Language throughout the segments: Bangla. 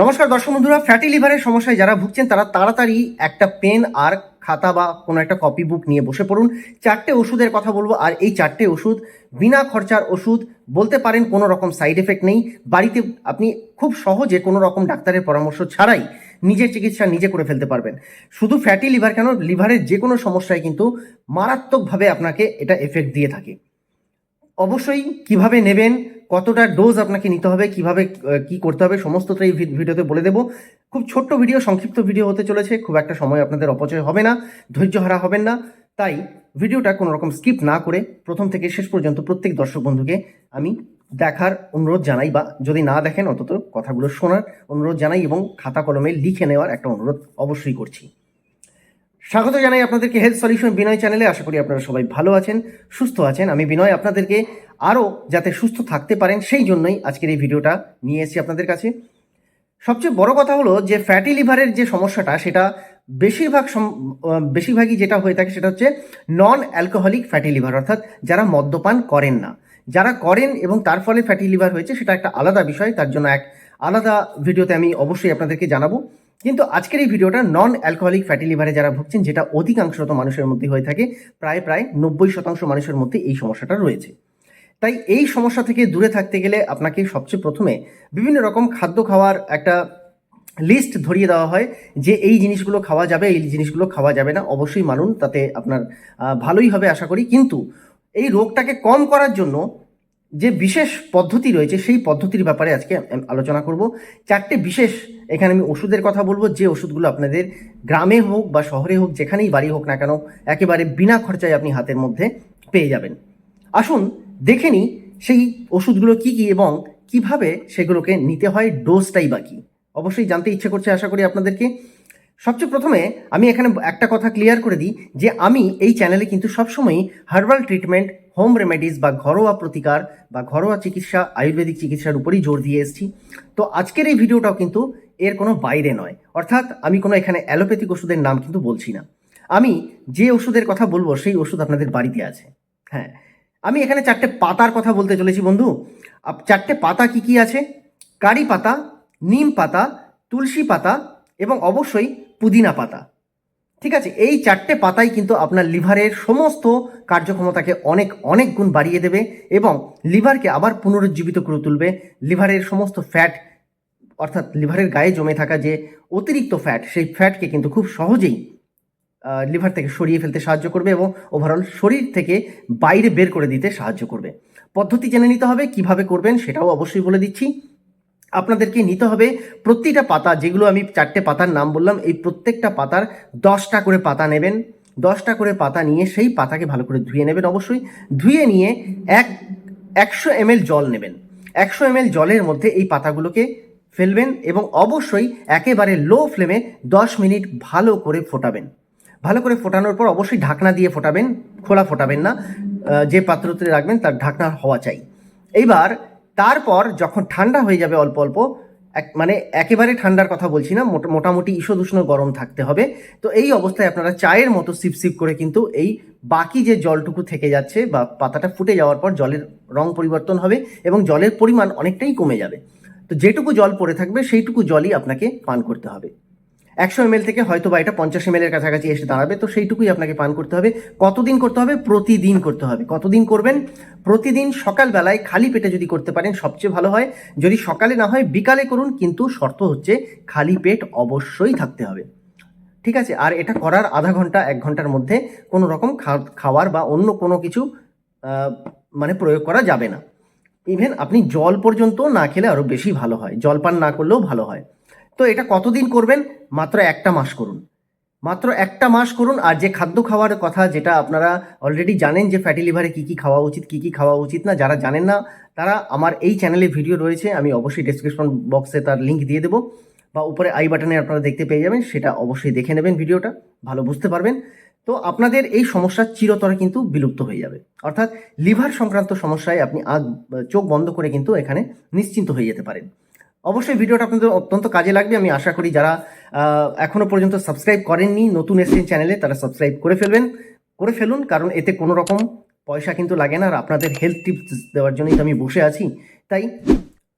নমস্কার, দর্শক বন্ধুরা ফ্যাটি লিভারের সমস্যায় যারা ভুগছেন, তারা তাড়াতাড়ি একটা পেন আর খাতা বা কোনো একটা কপি বুক নিয়ে বসে পড়ুন। চারটে ওষুধের কথা বলব, আর এই চারটে ওষুধ বিনা খরচার ওষুধ বলতে পারেন কোনো রকম সাইড এফেক্ট নেই। বাড়িতে আপনি খুব সহজে কোনো রকম ডাক্তারের পরামর্শ ছাড়াই নিজের চিকিৎসা নিজে করে ফেলতে পারবেন। শুধু ফ্যাটি লিভার কেন লিভারের যে কোনো সমস্যায় কিন্তু মারাত্মকভাবে আপনাকে এটা এফেক্ট দিয়ে থাকে। অবশ্যই কীভাবে নেবেন কতটা ডোজ আপনাকে নিতে হবে, কীভাবে কি করতে হবে, সমস্তটা এই ভিডিওতে বলে দেবো। খুব ছোট্ট ভিডিও সংক্ষিপ্ত ভিডিও হতে চলেছে, খুব একটা সময় আপনাদের অপচয় হবে না, ধৈর্য হারা হবেন না। তাই ভিডিওটা কোনো রকম স্কিপ না করে প্রথম থেকে শেষ পর্যন্ত প্রত্যেক দর্শক বন্ধুকে আমি দেখার অনুরোধ জানাই বা যদি না দেখেন, অন্তত কথাগুলো শোনার অনুরোধ জানাই এবং খাতা কলমে লিখে নেওয়ার একটা অনুরোধ অবশ্যই করছি। স্বাগত জানাই আপনাদেরকে হেলথ সলিউশন বিনয় চ্যানেলে আশা করি আপনারা সবাই ভালো আছেন, সুস্থ আছেন। আমি বিনয় আপনাদেরকে আরও যাতে সুস্থ থাকতে পারেন, সেই জন্যই আজকের এই ভিডিওটা নিয়ে এসেছি আপনাদের কাছে। সবচেয়ে বড় কথা হলো যে ফ্যাটি লিভারের যে সমস্যাটা, সেটা বেশিরভাগ বেশিরভাগই যেটা হয়ে থাকে, সেটা হচ্ছে নন অ্যালকোহলিক ফ্যাটি লিভার অর্থাৎ যারা মদ্যপান করেন না। যারা করেন এবং তার ফলে ফ্যাটি লিভার হয়েছে, সেটা একটা আলাদা বিষয়, তার জন্য এক আলাদা ভিডিওতে আমি অবশ্যই আপনাদেরকে জানাব। কিন্তু আজকের এই ভিডিওটা নন অ্যালকোহলিক ফ্যাটি লিভারে যারা ভুগছেন, যেটা অধিকাংশত মানুষের মধ্যে হয়ে থাকে, প্রায় প্রায় নব্বই শতাংশ মানুষের মধ্যে এই সমস্যাটা রয়েছে। তাই এই সমস্যা থেকে দূরে থাকতে গেলে আপনাকে সবচেয়ে প্রথমে বিভিন্ন রকম খাদ্য খাওয়ার একটা লিস্ট ধরিয়ে দেওয়া হয় যে এই জিনিসগুলো খাওয়া যাবে, এই জিনিসগুলো খাওয়া যাবে না। অবশ্যই মানুন তাতে আপনার ভালোই হবে আশা করি। কিন্তু এই রোগটাকে কম করার জন্য যে বিশেষ পদ্ধতি রয়েছে, সেই পদ্ধতির ব্যাপারে আজকে আলোচনা করব। চারটে বিশেষ, এখানে আমি ওষুধের কথা বলব। যে ওষুধগুলো আপনাদের গ্রামে হোক বা শহরে হোক, যেখানেই বাড়ি হোক না কেন, একেবারে বিনা খরচায় আপনি হাতের মধ্যে পেয়ে যাবেন। আসুন দেখে নিই সেই ওষুধগুলো কি কি এবং কীভাবে সেগুলোকে নিতে হয়, ডোজটাই বা কি। অবশ্যই জানতে ইচ্ছে করছে আশা করি আপনাদেরকে। সবচেয়ে প্রথমে আমি এখানে একটা কথা ক্লিয়ার করে দিই যে আমি এই চ্যানেলে কিন্তু সবসময়ই হার্বাল ট্রিটমেন্ট হোম রেমেডিস বা ঘরোয়া প্রতিকার বা ঘরোয়া চিকিৎসা, আয়ুর্বেদিক চিকিৎসার উপরই জোর দিয়ে এসেছি। তো আজকের এই ভিডিওটাও কিন্তু এর কোনো বাইরে নয়। অর্থাৎ আমি কোনো এখানে অ্যালোপ্যাথিক ওষুধের নাম কিন্তু বলছি না। আমি যে ওষুধের কথা বলব, সেই ওষুধ আপনাদের বাড়িতে আছে। হ্যাঁ আমি এখানে চারটে পাতার কথা বলতে চলেছি বন্ধু। চারটে পাতা কি কি আছে? কারি পাতা, নিম পাতা, তুলসী পাতা এবং অবশ্যই পুদিনা পাতা। ঠিক আছে, এই চারটে পাতাই কিন্তু আপনার লিভারের সমস্ত কার্যক্ষমতাকে অনেক অনেক গুণ বাড়িয়ে দেবে এবং লিভারকে আবার পুনরুজ্জীবিত করে তুলবে। লিভারের সমস্ত ফ্যাট অর্থাৎ লিভারের গায়ে জমে থাকা যে অতিরিক্ত ফ্যাট সেই ফ্যাটকে কিন্তু খুব সহজেই লিভার থেকে সরিয়ে ফেলতে সাহায্য করবে এবং ওভারঅল শরীর থেকে বাইরে বের করে দিতে সাহায্য করবে। পদ্ধতি জেনে নিতে হবে, কীভাবে করবেন সেটাও অবশ্যই বলে দিচ্ছি। আপনাদেরকে নিতে হবে প্রতিটা পাতা, যেগুলো আমি চারটে পাতার নাম বললাম, এই প্রত্যেকটা পাতার দশটা করে পাতা নেবেন। দশটা করে পাতা নিয়ে সেই পাতাকে ভালো করে ধুয়ে নেবেন অবশ্যই। ধুয়ে নিয়ে এক, একশো এমএল জল নেবেন। একশো এমএল জলের মধ্যে এই পাতাগুলোকে ফেলবেন এবং অবশ্যই একেবারে লো ফ্লেমে দশ মিনিট ভালো করে ফোটাবেন। ভালো করে ফোটানোর পর অবশ্যই ঢাকনা দিয়ে ফোটাবেন, খোলা ফোটাবেন না। যে পাত্রতে রাখবেন তার ঢাকনা হওয়া চাই। এইবার তারপর যখন ঠান্ডা হয়ে যাবে অল্প অল্প, এক মানে একেবারে ঠান্ডার কথা বলছি না, মোটা- মোটামুটি ঈষদুষ্ণ গরম থাকতে হবে। তো এই অবস্থায় আপনারা চায়ের মতো সিপ সিপ করে কিন্তু এই বাকি যে জলটুকু থেকে যাচ্ছে বা পাতাটা ফুটে যাওয়ার পর জলের রং পরিবর্তন হবে এবং জলের পরিমাণ অনেকটাই কমে যাবে। তো যেটুকু জল পড়ে থাকবে, সেইটুকু জলই আপনাকে পান করতে হবে। একশো এমএল থেকে হয়তো বা এটা পঞ্চাশ এমএল এর কাছাকাছি এসে দাঁড়াবে। তো সেইটুকুই আপনাকে পান করতে হবে। কতদিন করতে হবে? প্রতিদিন করতে হবে। কতদিন করবেন? প্রতিদিন সকালবেলায় খালি পেটে যদি করতে পারেন, সবচেয়ে ভালো হয়। যদি সকালে না হয়, বিকালে করুন, কিন্তু শর্ত হচ্ছে খালি পেট অবশ্যই থাকতে হবে। ঠিক আছে? আর এটা করার আধা ঘণ্টা, এক ঘণ্টার মধ্যে কোনো রকম খাওয়ার বা অন্য কোনো কিছু মানে প্রয়োগ করা যাবে না। ইভেন আপনি জল পর্যন্ত না খেলে আরও বেশি ভালো হয়। জল পান না করলেও ভালো হয়। তো এটা কতদিন করবেন? মাত্র একটা মাস করুন। মাত্র একটা মাস করুন আর যে খাদ্য খাওয়ার কথা যেটা আপনারা অলরেডি জানেন যে ফ্যাটি লিভারে কী কী খাওয়া উচিত, কী কী খাওয়া উচিত না, যারা জানেন না, তারা আমার এই চ্যানেলে ভিডিও রয়েছে, আমি অবশ্যই ডেসক্রিপশন বক্সে তার লিঙ্ক দিয়ে দেবো, বা উপরে আই বাটনে আপনারা দেখতে পেয়ে যাবেন, সেটা অবশ্যই দেখে নেবেন ভিডিওটা ভালো বুঝতে পারবেন। তো আপনাদের এই সমস্যা চিরতরে কিন্তু বিলুপ্ত হয়ে যাবে। অর্থাৎ লিভার সংক্রান্ত সমস্যায় আপনি আগ, চোখ বন্ধ করে কিন্তু এখানে নিশ্চিন্ত হয়ে যেতে পারেন। অবশ্যই ভিডিওটা আপনাদের অত্যন্ত কাজে লাগবে। আমি আশা করি যারা আহ, এখনও পর্যন্ত সাবস্ক্রাইব করেননি নতুন এসেছেন চ্যানেলে তারা সাবস্ক্রাইব করে ফেলবেন। করে ফেলুন কারণ এতে কোনো রকম পয়সা কিন্তু লাগে না আর আপনাদের হেলথ টিপস দেওয়ার জন্যই তো আমি বসে আছি। তাই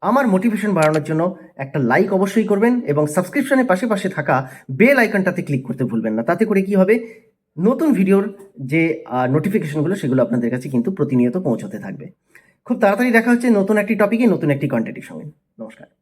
আমার মোটিভেশন বাড়ানোর জন্য একটা লাইক অবশ্যই করবেন এবং সাবস্ক্রিপশনের পাশে পাশে থাকা বেল আইকনটাতে ক্লিক করতে ভুলবেন না। তাতে করে কি হবে? নতুন ভিডিওর যে নোটিফিকেশনগুলো সেগুলো আপনাদের কাছে কিন্তু প্রতিনিয়ত পৌঁছতে থাকবে। খুব তাড়াতাড়ি দেখা হচ্ছে নতুন একটি টপিকে নতুন একটি কন্টেন্টের সঙ্গে। নমস্কার।